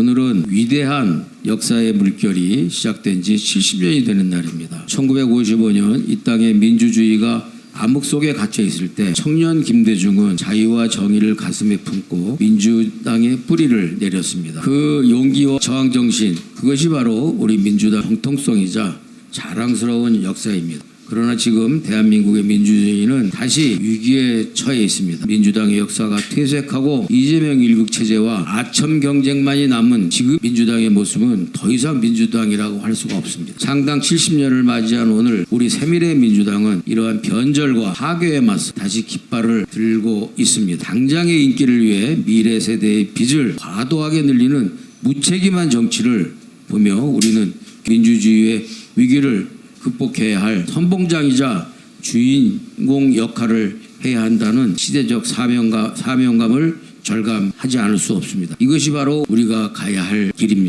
오늘은 위대한 역사의 물결이 시작된 지 70년이 되는 날입니다. 1955년 이 땅에 민주주의가 암흑 속에 갇혀 있을 때 청년 김대중은 자유와 정의를 가슴에 품고 민주당의 뿌리를 내렸습니다. 그 용기와 저항 정신 그것이 바로 우리 민주당 정통성이자 자랑스러운 역사입니다. 그러나 지금 대한민국의 민주주의 는 다시 위기에 처해 있습니다. 민주당의 역사가 퇴색하고 이재명 일국 체제와 아첨 경쟁만이 남은 지금 민주당의 모습은 더 이상 민주당이라고 할 수가 없습니다. 창당 70년을 맞이한 오늘 우리 새미래 민주당은 이러한 변절과 파괴에 맞서 다시 깃발을 들고 있습니다. 당장의 인기를 위해 미래 세대의 빚을 과도하게 늘리는 무책임한 정치를 보며 우리는 민주주의의 위기를 극복해야 할 선봉장이자 주인공 역할을 해야 한다는 시대적 사명감, 사명감을 절감하지 않을 수 없습니다. 이것이 바로 우리가 가야 할 길입니다.